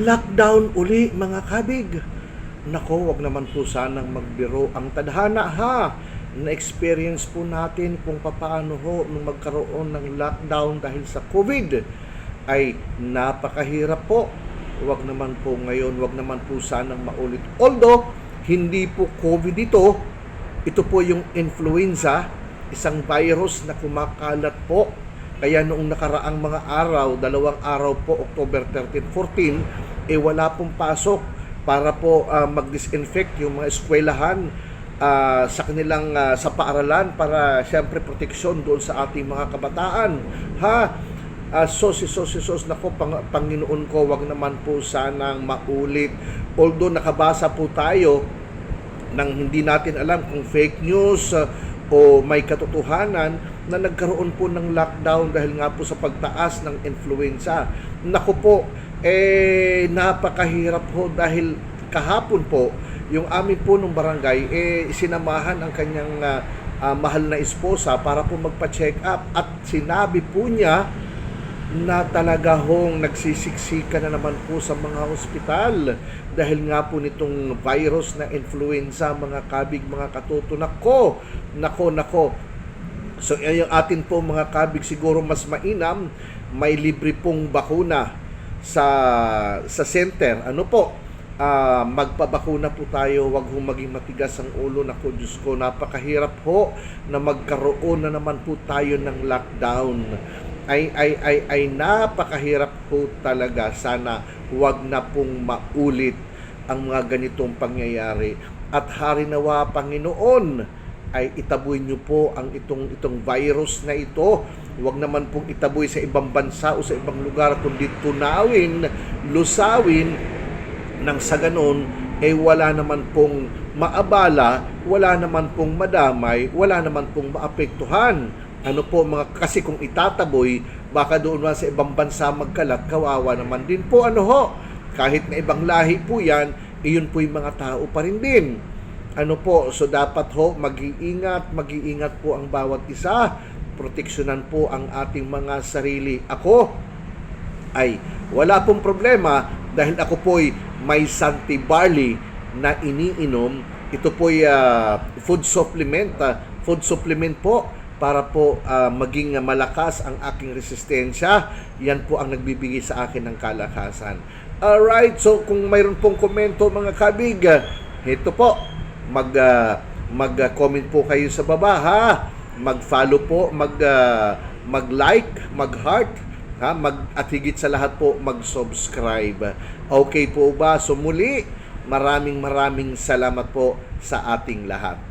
Lockdown uli mga kabig. Nako, wag naman po sanang magbiro ang tadhana ha. Na-experience po natin kung papaano ho nung magkaroon ng lockdown dahil sa COVID ay napakahirap po. Wag naman po ngayon, wag naman po sanang maulit. Although, hindi po COVID ito, ito po yung influenza, isang virus na kumakalat po kaya noong nakaraang mga araw, dalawang araw po, October 13, 14, eh wala pong pasok para po ah, mag-disinfect yung mga eskwelahan ah, sa kanilang ah, sa paaralan para siyempre proteksyon doon sa ating mga kabataan. Ha? Uh, sos, sos, sos, nako, pang, Panginoon ko, wag naman po sanang maulit. Although nakabasa po tayo nang hindi natin alam kung fake news uh, o may katotohanan na nagkaroon po ng lockdown dahil nga po sa pagtaas ng influenza. Naku po, eh napakahirap po dahil kahapon po yung amin po nung barangay eh sinamahan ang kanyang ah, ah, mahal na esposa para po magpa-check up at sinabi po niya na talaga hong nagsisiksika na naman po sa mga ospital dahil nga po nitong virus na influenza, mga kabig, mga katuto. Nako, nako, nako. So, yung atin po mga kabig siguro mas mainam, may libre pong bakuna sa sa center. Ano po? Ah, magpabakuna po tayo, wag hong maging matigas ang ulo. Nako, Diyos ko, napakahirap po na magkaroon na naman po tayo ng lockdown ay ay ay ay napakahirap po talaga sana wag na pong maulit ang mga ganitong pangyayari at hari nawa Panginoon ay itaboy niyo po ang itong itong virus na ito. Wag naman pong itaboy sa ibang bansa o sa ibang lugar kundi tunawin lusawin nang sa ganon eh wala naman pong maabala wala naman pong madamay wala naman pong maapektuhan. Ano po mga kasi kung itataboy baka doon man sa ibang bansa magkalat kawawa naman din po. Ano ho? Kahit na ibang lahi po yan iyon po yung mga tao pa rin din ano po so dapat ho mag-iingat mag-iingat po ang bawat isa proteksyonan po ang ating mga sarili ako ay wala pong problema dahil ako po'y may Santi Barley na iniinom. Ito po'y ah, food supplement, ah, food supplement po para po ah, maging malakas ang aking resistensya. Yan po ang nagbibigay sa akin ng kalakasan. Alright, so kung mayroon pong komento mga kabig, ito po, mag, ah, mag-comment po kayo sa baba ha. Mag-follow po, mag, ah, mag-like, mag-heart, ha mag at higit sa lahat po mag-subscribe. Okay po ba? So muli, maraming maraming salamat po sa ating lahat.